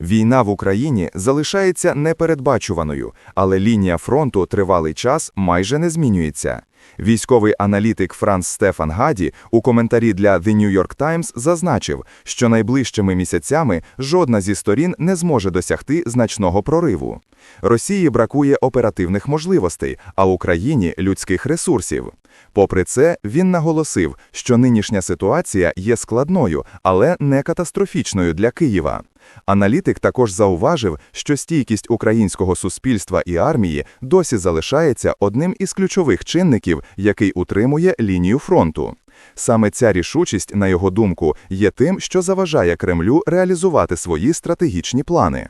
Війна в Україні залишається непередбачуваною, але лінія фронту тривалий час майже не змінюється. Військовий аналітик Франц Стефан Гаді у коментарі для The New York Times зазначив, що найближчими місяцями жодна зі сторін не зможе досягти значного прориву. Росії бракує оперативних можливостей, а Україні людських ресурсів. Попри це, він наголосив, що нинішня ситуація є складною, але не катастрофічною для Києва. Аналітик також зауважив, що стійкість українського суспільства і армії досі залишається одним із ключових чинників, який утримує лінію фронту. Саме ця рішучість, на його думку, є тим, що заважає Кремлю реалізувати свої стратегічні плани.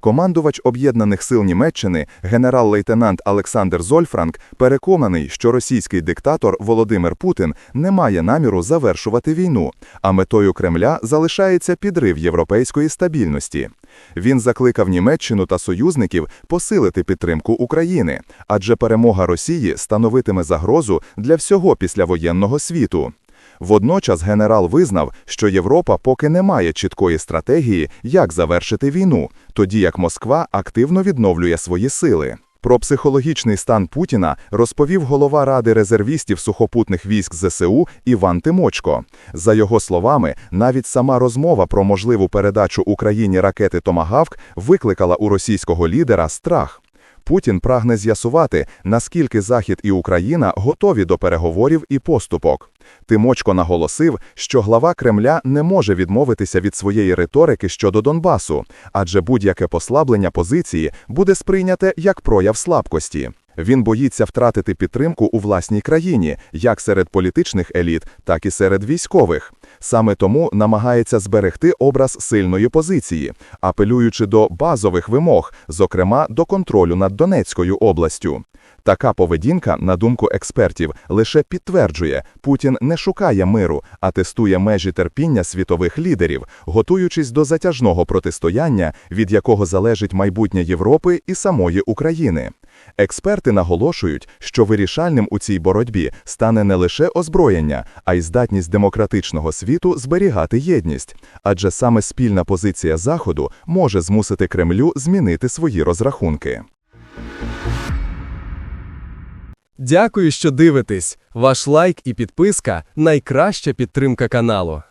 Командувач Об'єднаних сил Німеччини, генерал-лейтенант Олександр Зольфранк, переконаний, що російський диктатор Володимир Путін не має наміру завершувати війну, а метою Кремля залишається підрив європейської стабільності. Він закликав Німеччину та союзників посилити підтримку України, адже перемога Росії становитиме загрозу для всього післявоєнного світу. Водночас генерал визнав, що Європа поки не має чіткої стратегії, як завершити війну, тоді як Москва активно відновлює свої сили. Про психологічний стан Путіна розповів голова Ради резервістів сухопутних військ ЗСУ Іван Тимочко. За його словами, навіть сама розмова про можливу передачу Україні ракети Томагавк викликала у російського лідера страх. Путін прагне з'ясувати, наскільки Захід і Україна готові до переговорів і поступок. Тимочко наголосив, що глава Кремля не може відмовитися від своєї риторики щодо Донбасу, адже будь-яке послаблення позиції буде сприйняте як прояв слабкості. Він боїться втратити підтримку у власній країні, як серед політичних еліт, так і серед військових. Саме тому намагається зберегти образ сильної позиції, апелюючи до базових вимог, зокрема до контролю над Донецькою областю. Така поведінка, на думку експертів, лише підтверджує, Путін не шукає миру, а тестує межі терпіння світових лідерів, готуючись до затяжного протистояння, від якого залежить майбутнє Європи і самої України. Експерти наголошують, що вирішальним у цій боротьбі стане не лише озброєння, а й здатність демократичного світу зберігати єдність, адже саме спільна позиція Заходу може змусити Кремлю змінити свої розрахунки. Дякую, що дивитесь. Ваш лайк і підписка найкраща підтримка каналу.